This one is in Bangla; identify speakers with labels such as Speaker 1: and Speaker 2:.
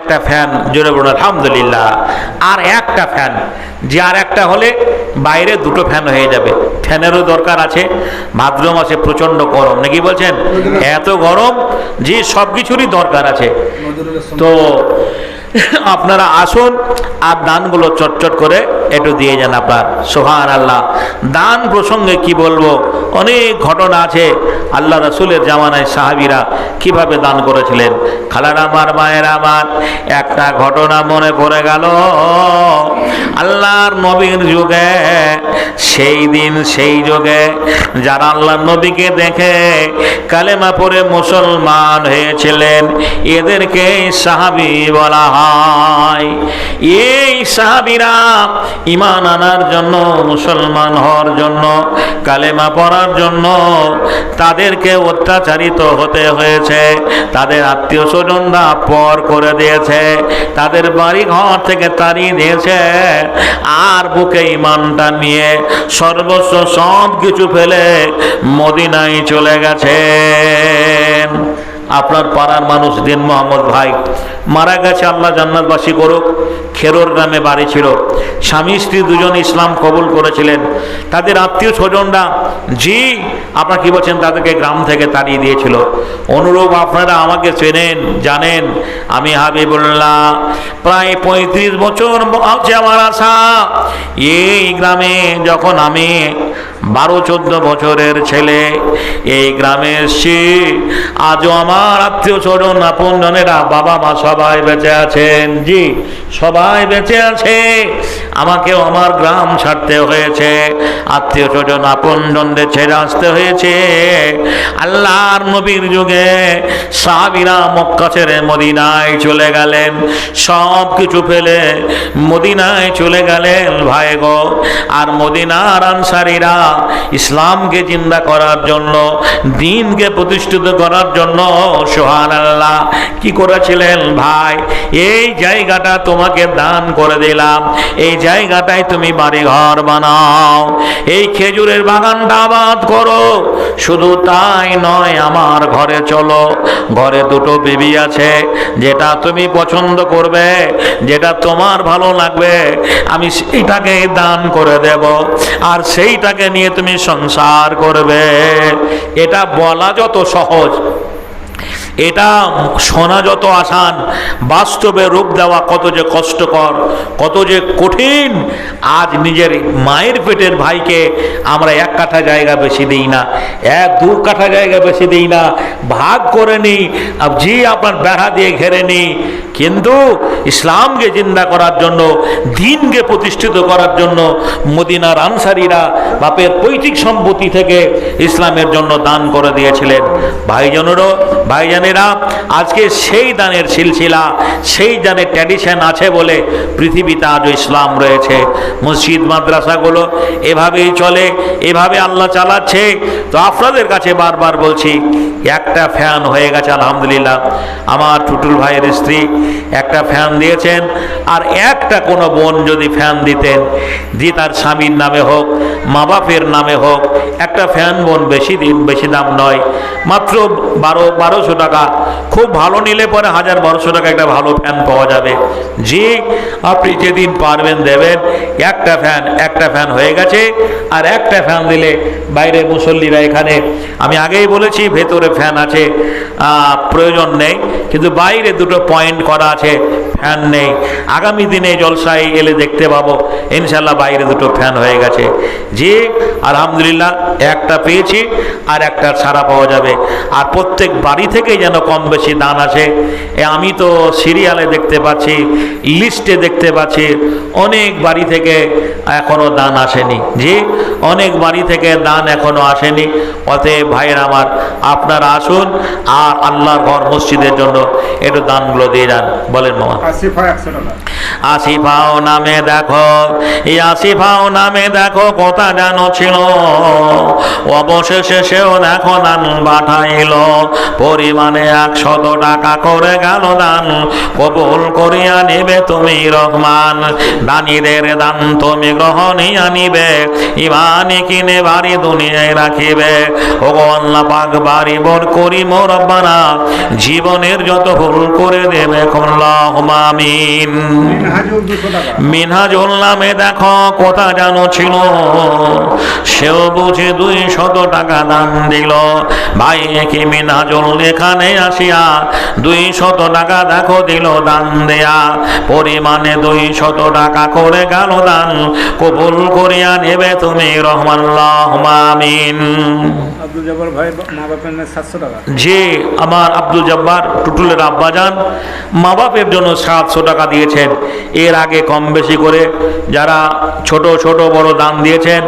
Speaker 1: একটা ফ্যান জোরে বলুন, আলহামদুলিল্লাহ। আর একটা ফ্যান যে আর একটা হলে বাইরে দুটো ফ্যান হয়ে যাবে। ফ্যানেরও দরকার আছে ভাদ্র মাসে প্রচণ্ড গরম। নাকি বলছেন? এত গরম যে সব কিছুরই দরকার আছে। তো আপনারা আসুন আর দানগুলো চটচট করে একটু দিয়ে যান আপনার। সোহান আল্লাহ দান প্রসঙ্গে কি বলব? অনেক ঘটনা আছে। আল্লাহ রসুলের জামানায় সাহাবিরা কীভাবে দান করেছিলেন? খালার আমার, মায়ের আমার, একটা ঘটনা মনে পড়ে গেল। আল্লাহর নবীর যুগে, সেই দিন, সেই যুগে যারা আল্লাহর নবীকে দেখে কালেমা পরে মুসলমান হয়েছিলেন, এদেরকে সাহাবি বলা হয়। এই সাহাবিরা ইমান আনার জন্য, মুসলমান হওয়ার জন্য, কালেমা পড়ার জন্য তাদেরকে অত্যাচারিত হতে হয়েছে। তাদের আত্মীয় স্বজনরা পর করে দিয়েছে। তাদের বাড়ি ঘর থেকে তাড়িয়ে দিয়েছে। আর বুকে ইমানটা নিয়ে সর্বস্ব সব কিছু ফেলে মদিনায় চলে গেছেন। আপনার পাড়ার মানুষ দিন মোহাম্মদ ভাই। মারা গেছে আল্লাহ জান্নাতবাসী করুক, খেরোর গ্রামে বাড়ি ছিল। স্বামী স্ত্রী দুজন ইসলাম কবুল করেছিলেন। তাদের আত্মীয় স্বজনরা, জি, আপনারা কি বলছেন, তাদেরকে গ্রাম থেকে তাড়িয়ে দিয়েছিল। অনুরূপ আপনারা আমাকে চেনেন, জানেন। আমি হাবিবুল্লাহ, প্রায় পঁয়ত্রিশ বছর আছে আমার আশা, এই গ্রামে যখন আমি বারো চোদ্দ বছরের ছেলে। এই গ্রামে এসছি। আজও আমার আত্মীয় স্বজন, আপন জনেরা, বাবা মা সবাই বেঁচে আছেন। জি, সবাই বেঁচে আছে। আমাকেও আমার গ্রাম ছাড়তে হয়েছে। আত্মীয় স্বজন, আপন জনদের ছেড়ে আসতে হয়েছে। আল্লাহর নবীর যুগে সাহাবিরা মক্কা ছেড়ে মদিনায় চলে গেলেন। সব কিছু ফেলে মদিনায় চলে গেলেন। ভাই গো, আর মদিনার আনসারীরা ইসলামকে চিন্তা করার জন্য, দিনকে প্রতিষ্ঠিত করার জন্য সোহান আল্লাহ কি করেছিলেন ভাই? এই জায়গাটা তোমাকে দান করে দিলাম। এই জায়গাটায় তুমি বাড়ি ঘর বানাও। এই খেজুরের বাগানটা আবাদ করো। শুধু তাই নয়, আমার ঘরে চলো। ঘরে দুটো বিবি আছে, যেটা তুমি পছন্দ করবে, যেটা তোমার ভালো লাগবে। আমি সেইটাকে দান করে দেব। আর সেইটাকে নিয়ে তুমি সংসার করবে। এটা বলা যত সহজ। এটা শোনা যত আসান, বাস্তবে রূপ দেওয়া কত যে কষ্টকর, কত যে কঠিন। আজ নিজের মায়ের পেটের ভাইকে আমরা এক কাঠা জায়গা বেশি দিই না, এক দু কাঠা জায়গা বেশি দিই না, ভাগ করে নিই জি আপনার বেড়া দিয়ে ঘেরে নিই কিন্তু ইসলামকে জিন্দা করার জন্য, দিনকে প্রতিষ্ঠিত করার জন্য মদিনার আনসারীরা বাপের পৈতৃক সম্পত্তি থেকে ইসলামের জন্য দান করে দিয়েছিলেন। ভাইজনেরও ভাইজানেরা আজকে সেই দানের সিলসিলা, সেই দানের ট্র্যাডিশন আছে বলে পৃথিবীতে আজও ইসলাম রয়েছে। মসজিদ, মাদ্রাসাগুলো এভাবেই চলে, এভাবে আল্লাহ চালাচ্ছে। তো আপনাদের কাছে বারবার বলছি, একটা ফ্যান হয়ে গেছে, আলহামদুলিল্লাহ। আমার টুটুল ভাইয়ের স্ত্রী একটা ফ্যান দিয়েছেন, আর একটা কোনো বোন যদি ফ্যান দিতেন, যে তার স্বামীর নামে হোক মা বাপের নামে হোক, একটা ফ্যান বোন বেশি দিন, বেশি দাম নয়। মাত্র বারো, বারোশো টাকা। খুব ভালো নিলে পরে হাজার, বারোশো টাকা একটা ভালো ফ্যান পাওয়া যাবে। জি, আপনি যেদিন পারবেন দেবেন। একটা ফ্যান একটা ফ্যান হয়ে গেছে। আর একটা ফ্যান দিলে বাইরের মুসল্লিরা এখানে, আমি আগেই বলেছি, ভেতরে ফ্যান আছে। প্রয়োজন নেই। কিন্তু বাইরে দুটো পয়েন্ট করা আছে। ফ্যান নেই। আগামী দিনে জলসায় এলে দেখতে পাবো। ইনশাল্লাহ বাইরে দুটো ফ্যান হয়ে গেছে। যে, আলহামদুলিল্লাহ, একটা পেয়েছি আর একটা ছাড়া পাওয়া যাবে। আর প্রত্যেক বাড়ি থেকেই যেন কম বেশি দান আসে। আমি তো সিরিয়ালে দেখতে পাচ্ছি, লিস্টে দেখতে পাচ্ছি, অনেক বাড়ি থেকে এখনও দান আসেনি। জি অনেক বাড়ি থেকে দান এখনও আসেনি। অতএব ভাইয়ের আমার, আপনারা আসুন আর আল্লাহর ঘর মসজিদের জন্য একটু দানগুলো দিয়ে যান। বলেন মামা। আসিফাও নামে দেখো, এই আসিফাও নামে দেখো কথা জানো ছিল। অবশেষে সেও দেখো দান পাঠাইল। পরিমাণে একশত টাকা করে গেল দান। কবুল করিয়া নিবে তুমি রহমান। দানীদের দান তুমি গ্রহণিয়া নিবে। ইমানি কিনে বাড়ি দুনিয়ায় রাখিবে। ও আল্লাহ পাক বাড়ি বর করি মোর জীবনের যত ভুল করে দেবে আল্লাহ আমিন। মিনহাজুল নামে দেখো, কোথা জানো ছিল। সেও বুঝে দুই শত টাকা দান দিল। ভাই কি মিনহাজুল এখানে আসিয়া দুই শত টাকা দেখো দিল দান দেয়া। পরিমাণে দুই শত টাকা করে গেল দান। কবুল করিয়া নেবে তুমি রহমাল্লাহ আমিন।
Speaker 2: আব্দুল জব্বার ভাই সাতশো টাকা।
Speaker 1: যে আমার আব্দুল জব্বার, টুটুলের আব্বাজান মা বাপের জন্য সাতশো টাকা দিয়েছেন। এর আগে কম বেশি করে যারা ছোট ছোট, বড় দান দিয়েছেন